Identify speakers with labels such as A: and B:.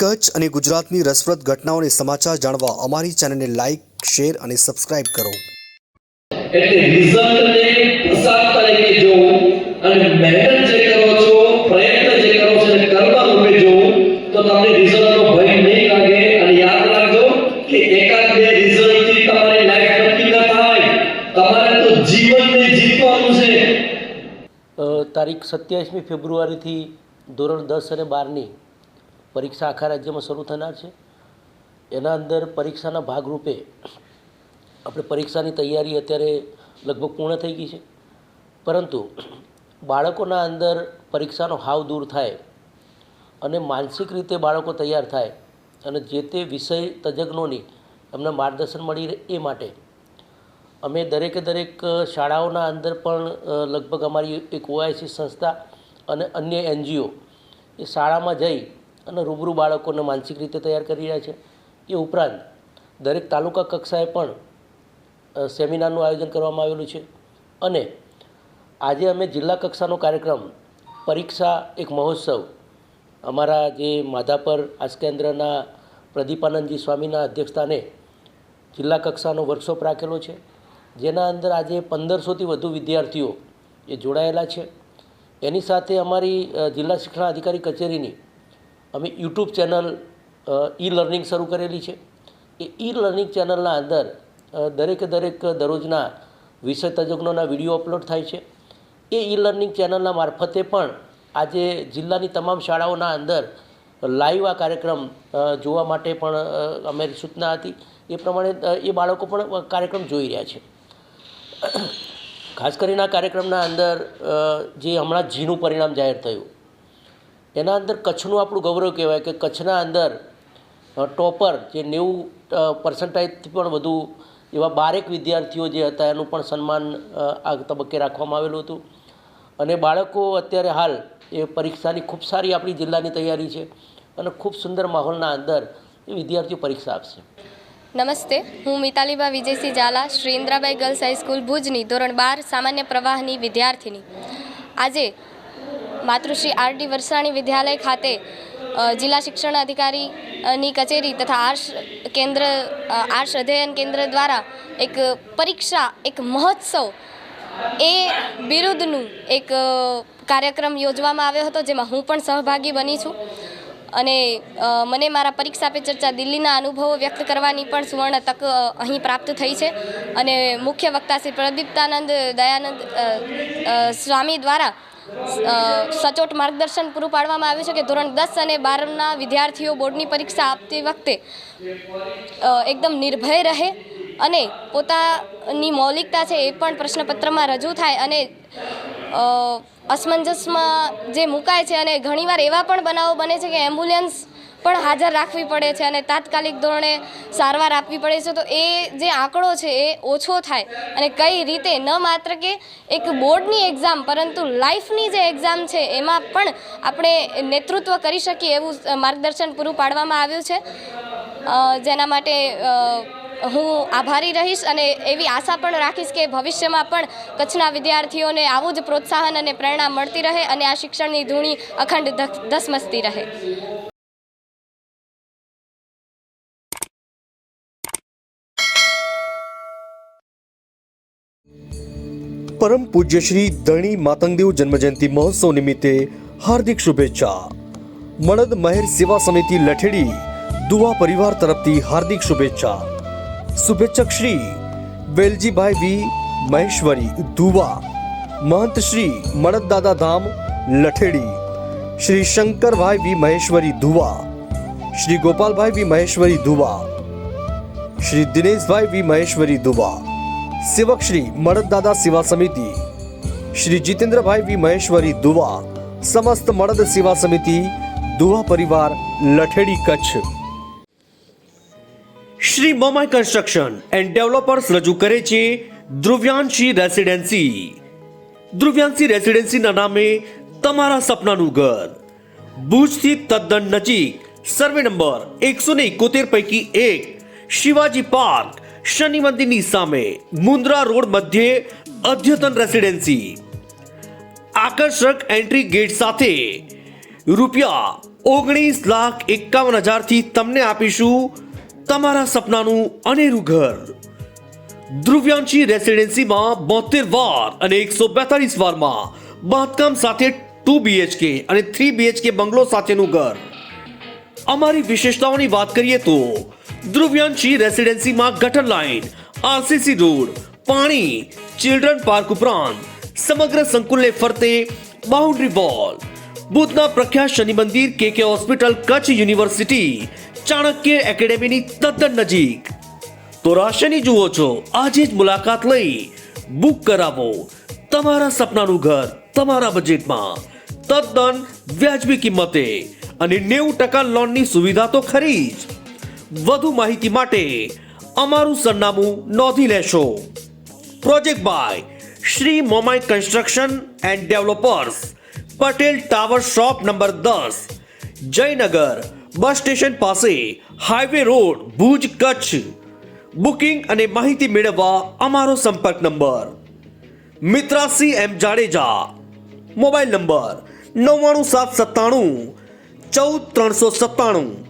A: કચ્છ અને ગુજરાતની રસપ્રદ ઘટનાઓને સમાચાર જાણવા અમારી ચેનલને લાઇક શેર અને સબસ્ક્રાઇબ કરો.
B: એટલે રિઝલ્ટને પ્રસાદ તરીકે જોવું અને મહેનત જે કરો છો પ્રયત્ન જે કરો છો અને કર્મ રૂપે જોવું તો તમને રિઝલ્ટનો ભય નહીં લાગે અને યાદ રાખજો કે એકાદ બે રિઝલ્ટથી તમારી લાઈફ નક્કી ન થાય. તમારે તો જીવનને જીતવાનું છે.
C: તારીખ સત્યાવીસમી ફેબ્રુઆરીથી ધોરણ દસ અને બારની પરીક્ષા આખા રાજ્યમાં શરૂ થનાર છે. એના અંદર પરીક્ષાના ભાગરૂપે આપણે પરીક્ષાની તૈયારી અત્યારે લગભગ પૂર્ણ થઈ ગઈ છે. પરંતુ બાળકોના અંદર પરીક્ષાનો હાવ દૂર થાય અને માનસિક રીતે બાળકો તૈયાર થાય અને જે તે વિષય તજજ્ઞોની એમને માર્ગદર્શન મળી રહે એ માટે અમે દરેકે દરેક શાળાઓના અંદર પણ લગભગ અમારી એક ઓઆઈસી સંસ્થા અને અન્ય એનજીઓ એ શાળામાં જઈ અને રૂબરૂ બાળકોને માનસિક રીતે તૈયાર કરી રહ્યા છે. એ ઉપરાંત દરેક તાલુકા કક્ષાએ પણ સેમિનારનું આયોજન કરવામાં આવેલું છે. અને આજે અમે જિલ્લા કક્ષાનો કાર્યક્રમ, પરીક્ષા એક મહોત્સવ, અમારા જે માધાપર આસકેન્દ્રના પ્રદીપાનંદજી સ્વામીના અધ્યક્ષસ્થાને જિલ્લા કક્ષાનો વર્કશોપ રાખેલો છે. જેના અંદર આજે પંદરસોથી વધુ વિદ્યાર્થીઓ એ જોડાયેલા છે. એની સાથે અમારી જિલ્લા શિક્ષણ અધિકારી કચેરીની અમે યુટ્યુબ ચેનલ ઈ લર્નિંગ શરૂ કરેલી છે. એ ઈ લર્નિંગ ચેનલના અંદર દરેકે દરેક દરરોજના વિષય તજજ્ઞોના વીડિયો અપલોડ થાય છે. એ ઈ લર્નિંગ ચેનલના મારફતે પણ આજે જિલ્લાની તમામ શાળાઓના અંદર લાઈવ આ કાર્યક્રમ જોવા માટે પણ અમે સૂચના હતી. એ પ્રમાણે એ બાળકો પણ કાર્યક્રમ જોઈ રહ્યા છે. ખાસ કરીને આ કાર્યક્રમના અંદર જે હમણાં જીનું પરિણામ જાહેર થયું. એના અંદર કચ્છનું આપણું ગૌરવ કહેવાય કે કચ્છના અંદર ટોપર જે નેવું પર્સન્ટાઇજથી પણ વધુ એવા બારેક વિદ્યાર્થીઓ જે હતા એનું પણ સન્માન આ તબક્કે રાખવામાં આવેલું હતું. અને બાળકો અત્યારે હાલ એ પરીક્ષાની ખૂબ સારી આપણી જિલ્લાની તૈયારી છે અને ખૂબ સુંદર માહોલના અંદર એ વિદ્યાર્થીઓ પરીક્ષા આપશે.
D: નમસ્તે, હું Mitaliba Vijaysinh Jhala, Shri Indrabai girls high school ભુજની ધોરણ બાર સામાન્ય પ્રવાહની વિદ્યાર્થીની. આજે માતૃશ્રી આર ડી વરસાણી વિદ્યાલય ખાતે જિલ્લા શિક્ષણ અધિકારીની કચેરી તથા આર્ષ કેન્દ્ર આર્ષ અધ્યયન કેન્દ્ર દ્વારા એક પરીક્ષા, એક મહોત્સવ એ બિરુદનું એક કાર્યક્રમ યોજવામાં આવ્યો હતો, જેમાં હું પણ સહભાગી બની છું. અને મને મારા પરીક્ષા પે ચર્ચા દિલ્હીના અનુભવો વ્યક્ત કરવાની પણ સુવર્ણ તક અહીં પ્રાપ્ત થઈ છે. અને મુખ્ય વક્તા શ્રી પ્રદીપ્તાનંદ દયાનંદ સ્વામી દ્વારા સચોટ માર્ગદર્શન પૂરું પાડવામાં આવ્યું છે કે ધોરણ દસ અને બારના વિદ્યાર્થીઓ બોર્ડની પરીક્ષા આપતી વખતે એકદમ નિર્ભય રહે અને પોતાની મૌલિકતા છે એ પણ પ્રશ્નપત્રમાં રજૂ થાય અને અસમંજસમાં જે મુકાય છે અને ઘણીવાર એવા પણ બનાવો બને છે કે એમ્બ્યુલન્સ પણ હાજર રાખવી પડે છે અને તાત્કાલિક ધોરણે સારવાર આપવી પડે છે. તો એ જે આંકડો છે એ ઓછો થાય અને કઈ રીતે ન માત્ર કે એક બોર્ડની એક્ઝામ પરંતુ લાઈફની જે એક્ઝામ છે એમાં પણ આપણે નેતૃત્વ કરી શકીએ એવું માર્ગદર્શન પૂરું પાડવામાં આવ્યું છે. જેના માટે હું આભારી રહીશ અને એવી આશા પણ રાખીશ કે ભવિષ્યમાં પણ કચ્છના વિદ્યાર્થીઓને આવું જ પ્રોત્સાહન અને પ્રેરણા મળતી રહે અને આ શિક્ષણની ધૂણી અખંડ ધસમસતી રહે.
A: પરમ પૂજ્ય શ્રી ધણી માતંગદેવ જન્મજયંતિ મહોત્સવ નિમિત્તે હાર્દિક શુભેચ્છા મણદ મહેર સેવા સમિતિ લઠેડી દુવા પરિવાર તરફથી હાર્દિક શુભેચ્છા શુભેચ્છક શ્રી વેલજીભાઈ વી મહેશ્વરી દુવા મહંત શ્રી મણદ દાદા ધામ લઠેડી શ્રી શંકરભાઈ વી મહેશ્વરી ધુવા શ્રી ગોપાલભાઈ વી મહેશ્વરી ધુવા શ્રી દિનેશભાઈ વી મહેશ્વરી દુવા સેવક શ્રી મડદદાદા સેવા સમિતિ, શ્રી જીતેન્દ્રભાઈ વી મહેશ્વરી દુવા, સમસ્ત મડદ સેવા સમિતિ, દુવા પરિવાર, Lathedi Kutch. Shri Momai construction and developers રજૂ કરે છે ધ્રુવ્યાંશી રેસિડેન્સી. ધ્રુવ્યાંશી રેસિડેન્સીના નામે તમારા સપનાનું ઘર. ભુજથી તદ્દન નજીક સર્વે નંબર એકસો ને એકોતેર પૈકી એક, શિવાજી પાર્ક શનિ મંદિરની સામે મુન્દ્રા રોડ મધ્યે અદ્યતન રેસિડેન્સી. આકર્ષક એન્ટ્રી ગેટ સાથે રૂપિયા ઓગણીસ લાખ એકાવન હજારથી તમને આપીશું તમારા સપનાનું અનેરું ઘર. ધ્રુવ્યાંશી રેસિડેન્સીમાં બોતેર વાર અને એકસો બેતાલીસ વારમાં બાંધકામ સાથે ટુ બીએચકે અને થ્રી બીએચકે બંગલો સાથેનું ઘર. અમારી વિશેષતાઓની વાત કરીએ તો ધ્રુવ્યાંશી રેસિડેન્સીમાં ગટર લાઇન, આરસીસી રોડ, પાણી, ચિલ્ડ્રન પાર્ક ઉપરાંત સમગ્ર સંકુલને ફરતે બાઉન્ડ્રી વોલ. ભૂતના પ્રખ્યાત Shani Mandir K K hospital Kutch university Chanakya એકેડેમીની તદ્દન નજીક. તો રાશિની જુઓ છો, આજે જ મુલાકાત લઈ બુક કરાવો. તમારા સપનાનું ઘર, તમારા બજેટમાં. તદ્દન વ્યાજબી કિંમતે. અને નેવું ટકા લોનની સુવિધા તો ખરી જ. વધુ માહિતી માટે અમારું સરનામું નોંધી લેશો. Project by Shri Momai construction and developers, Patel tower shop number દસ, જયનગર, બસ સ્ટેશન પાસે highway road, Bhuj Kutch. Booking અને માહિતી મેળવવા અમારો સંપર્ક number. Mitra C M Jadeja, mobile number નવ્વાણું સાત સત્તાણું, ચૌદ ત્રણસો સત્તાણું.